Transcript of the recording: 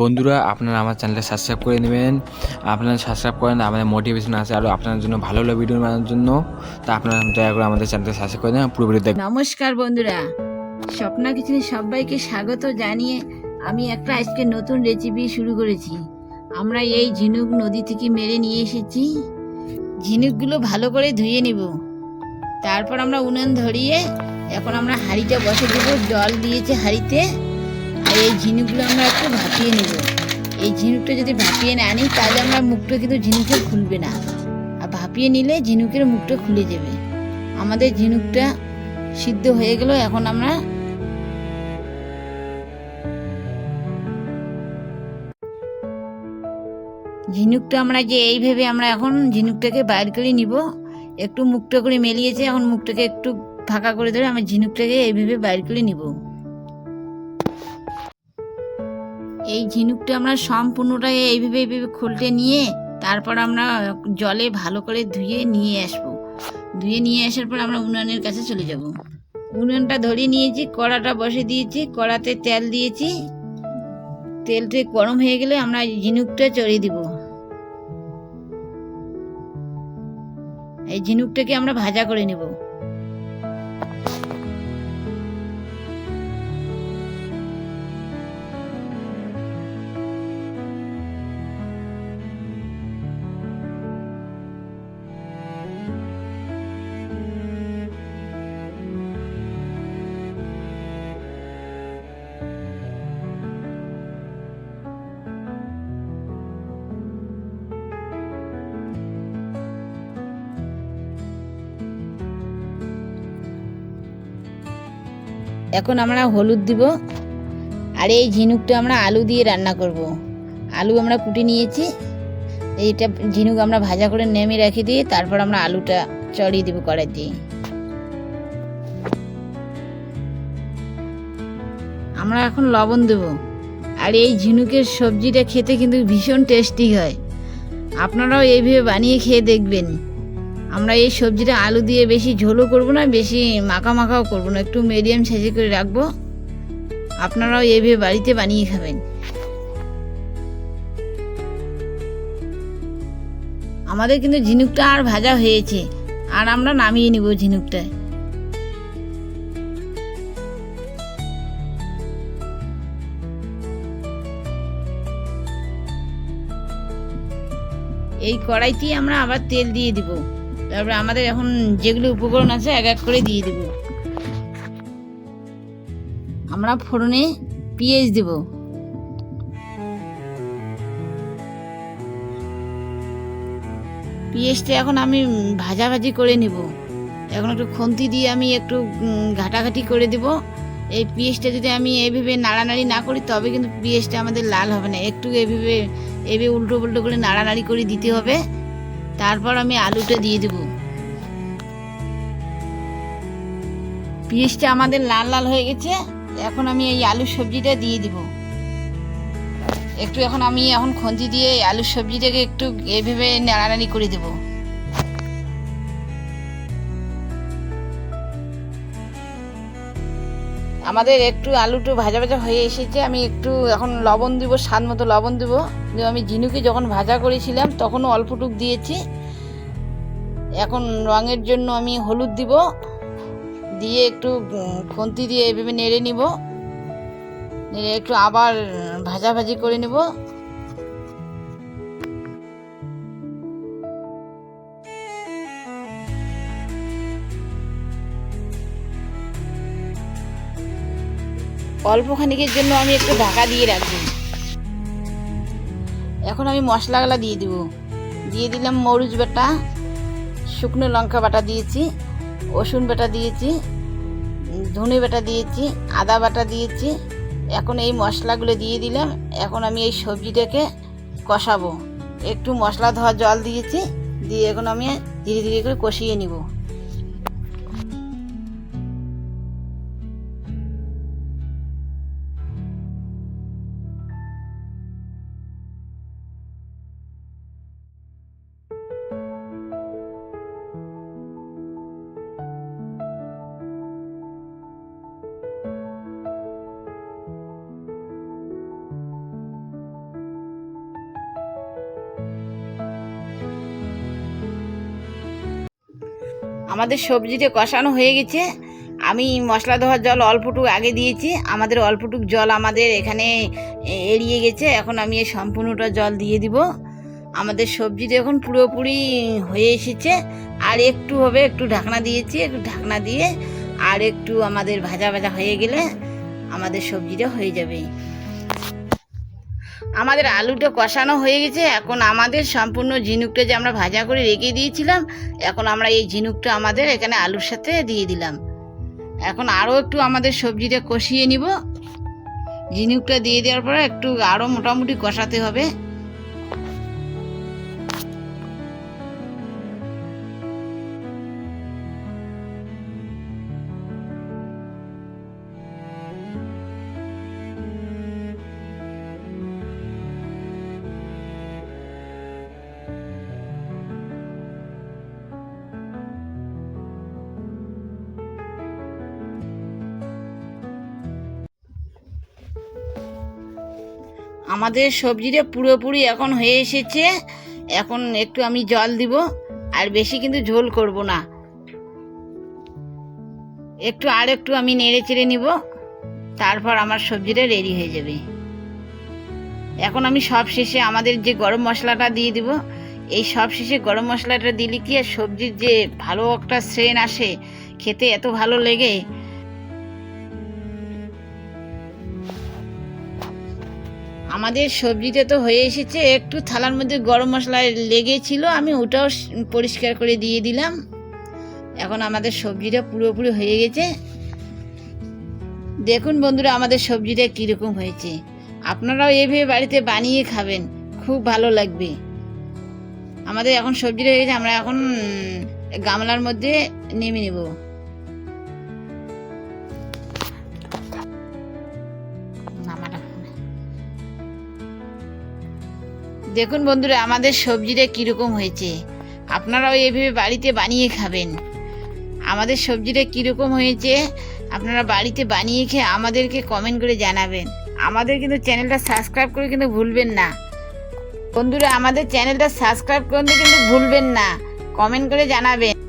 বন্ধুরা, আপনারা আমার চ্যানেলটা সাবস্ক্রাইব করে নেবেন। আপনারা সাবস্ক্রাইব করেন, আমাদের মোটিভেশন আছে আরও আপনার জন্য ভালো ভালো ভিডিও বানানোর জন্য। তা আপনারা দয়া করে আমাদের চ্যানেলটা সাবস্ক্রাইব করে দেন পুরোপুরি দেখবেন। নমস্কার বন্ধুরা। স্বপ্না কিচেনে সবাইকে স্বাগত জানিয়ে আমি একটা আজকে নতুন রেসিপি শুরু করেছি। আমরা এই ঝিনুক নদী থেকে মেরে নিয়ে এসেছি। ঝিনুকগুলো ভালো করে ধুয়ে নেব। তারপর আমরা উনুন ধরিয়ে এখন আমরা হাঁড়িটা বসে দেবো। জল দিয়েছে হাঁড়িতে। আর এই ঝিনুকগুলো আমরা একটু ভাপিয়ে নেব। এই ঝিনুকটা যদি ভাপিয়ে না নিই তাহলে আমরা মুখটা কিন্তু ঝিনুকে খুলবে না। আর ভাপিয়ে নিলে ঝিনুকের মুখটা খুলে যাবে। আমাদের ঝিনুকটা সিদ্ধ হয়ে গেল, এখন আমরা ঝিনুকটা আমরা যে এইভাবে আমরা এখন ঝিনুকটাকে বাইর করে নিব, একটু মুখটা করে মেলিয়েছে, এখন মুখটাকে একটু ফাঁকা করে ধরে আমরা ঝিনুকটাকে এইভাবে বাইর করে নিব। এই ঝিনুকটা আমরা সম্পূর্ণটা এইভাবে এইভাবে খুলটে নিয়ে তারপর আমরা জলে ভালো করে ধুয়ে নিয়ে আসব। ধুয়ে নিয়ে আসার পর আমরা উনানের কাছে চলে যাব। উনানটা ধরিয়ে নিয়েছি, কড়াটা বসে দিয়েছি, কড়াতে তেল দিয়েছি। তেলটা গরম হয়ে গেলে আমরা ঝিনুকটা চড়িয়ে দিব। এই ঝিনুকটাকে আমরা ভাজা করে নেব। এখন আমরা হলুদ দিব। আর এই ঝিনুকটা আমরা আলু দিয়ে রান্না করব। আলু আমরা কুটে নিয়েছি। এইটা ঝিনুক আমরা ভাজা করে নেমে রেখে দিয়ে তারপর আমরা আলুটা চড়িয়ে দিব কড়াই দিয়ে আমরা এখন লবণ দেব। আর এই ঝিনুকের সবজিটা খেতে কিন্তু ভীষণ টেস্টি হয়। আপনারাও এইভাবে বানিয়ে খেয়ে দেখবেন। আমরা এই সবজিটা আলু দিয়ে বেশি ঝোলও করব না, বেশি মাখা মাখাও করব না, একটু মিডিয়াম সাইজে করে রাখব। আপনারাও এইভাবে বাড়িতে বানিয়ে খাবেন। আমাদের কিন্তু ঝিনুকটা আর ভাজা হয়েছে, আর আমরা নামিয়ে নিব ঝিনুকটা এই কড়াইটি আমরা আবার তেল দিয়ে দিব। তারপরে আমাদের এখন যেগুলো উপকরণ আছে, এক এক করে দিয়ে দিব। আমরা ফোড়নে পেঁয়াজ দেব। পেঁয়াজটা এখন আমি ভাজাভাজি করে নিব। এখন একটু খুন্তি দিয়ে আমি একটু ঘাটাঘাটি করে দেব। এই পেঁয়াজটা যদি আমি এইভাবে নাড়ানাড়ি না করি, তবে কিন্তু পেঁয়াজটা আমাদের লাল হবে না। একটু এইভাবে এইভাবে উল্টো পুল্টো করে নাড়ানাড়ি করে দিতে হবে। তারপর আমি আলুটা দিয়ে দেব। পিঁয়াজটা আমাদের লাল লাল হয়ে গেছে, এখন আমি এই আলু সবজিটা দিয়ে দিব। একটু এখন আমি এখন খঞ্জি দিয়ে আলু সবজিটাকে একটু এভাবে নাড়ানাড়ি করে দেব। আমাদের একটু আলুটু ভাজা ভাজা হয়ে এসেছে। আমি একটু এখন লবণ দিব, স্বাদ মতো লবণ দিব। আমি ঝিনুকে যখন ভাজা করেছিলাম, তখনও অল্পটুক দিয়েছি। এখন রঙের জন্য আমি হলুদ দিব। দিয়ে একটু খুন্তি দিয়ে এভাবে নেড়ে নিব। নেড়ে একটু আবার ভাজাভাজি করে নেব। অল্প খানিকের জন্য আমি একটু ঢাকা দিয়ে রাখব। এখন আমি মশলাগুলা দিয়ে দিব। দিয়ে দিলাম মরিচ বাটা, শুকনো লঙ্কা বাটা দিয়েছি, রসুন বাটা দিয়েছি, ধনে বাটা দিয়েছি, আদা বাটা দিয়েছি। এখন এই মশলাগুলো দিয়ে দিলাম। এখন আমি এই সবজিটাকে কষাবো। একটু মশলা ধোয়া জল দিয়েছি, দিয়ে এখন আমি ধীরে ধীরে করে কষিয়ে নিব। আমাদের সবজিটা কষানো হয়ে গেছে। আমি মশলা ধোয়ার জল অল্পটুকু আগে দিয়েছি। আমাদের অল্পটুক জল আমাদের এখানে এড়িয়ে গেছে। এখন আমি এই সম্পূর্ণটা জল দিয়ে দিব। আমাদের সবজিটা এখন পুরোপুরি হয়ে এসেছে। আর একটু হবে, একটু ঢাকনা দিয়েছি, একটু ঢাকনা দিয়ে আর একটু আমাদের ভাজা ভাজা হয়ে গেলে আমাদের সবজিটা হয়ে যাবে। আমাদের আলুটা কষানো হয়ে গেছে, এখন আমাদের সম্পূর্ণ ঝিনুকটা যে আমরা ভাজা করে রেখে দিয়েছিলাম, এখন আমরা এই ঝিনুকটা আমাদের এখানে আলুর সাথে দিয়ে দিলাম। এখন আরও একটু আমাদের সবজিটা কষিয়ে নিব। ঝিনুকটা দিয়ে দেওয়ার পরে একটু আরও মোটামুটি কষাতে হবে। আমাদের সবজিটা পুরোপুরি এখন হয়ে এসেছে। এখন একটু আমি জল দিব, আর বেশি কিন্তু ঝোল করব না। একটু আর একটু আমি নেড়ে চেড়ে নিব, তারপর আমার সবজিটা রেডি হয়ে যাবে। এখন আমি সব শেষে আমাদের যে গরম মশলাটা দিয়ে দিব, এই সব শেষে গরম মশলাটা দিলে কি আর সবজির যে ভালো একটা শ্রেণ আসে, খেতে এত ভালো লেগে আমাদের সবজিটা তো হয়ে এসেছে, একটু থালার মধ্যে গরম মশলা লেগেছিল, আমি ওটাও পরিষ্কার করে দিয়ে দিলাম। এখন আমাদের সবজিটা পুরোপুরি হয়ে গেছে। দেখুন বন্ধুরা, আমাদের সবজিটা কীরকম হয়েছে। আপনারাও এভাবে বাড়িতে বানিয়ে খাবেন, খুব ভালো লাগবে। আমাদের এখন সবজিটা হয়ে গেছে, আমরা এখন গামলার মধ্যে নেমে নেব। দেখুন বন্ধুরা, আমাদের সবজিটা কীরকম হয়েছে। আপনারাও এভাবে বাড়িতে বানিয়ে খাবেন। আমাদের সবজিটা কীরকম হয়েছে, আপনারা বাড়িতে বানিয়ে খেয়ে আমাদেরকে কমেন্ট করে জানাবেন। আমাদের কিন্তু চ্যানেলটা সাবস্ক্রাইব করে কিন্তু ভুলবেন না। বন্ধুরা, আমাদের চ্যানেলটা সাবস্ক্রাইব করতে কিন্তু ভুলবেন না। কমেন্ট করে জানাবেন।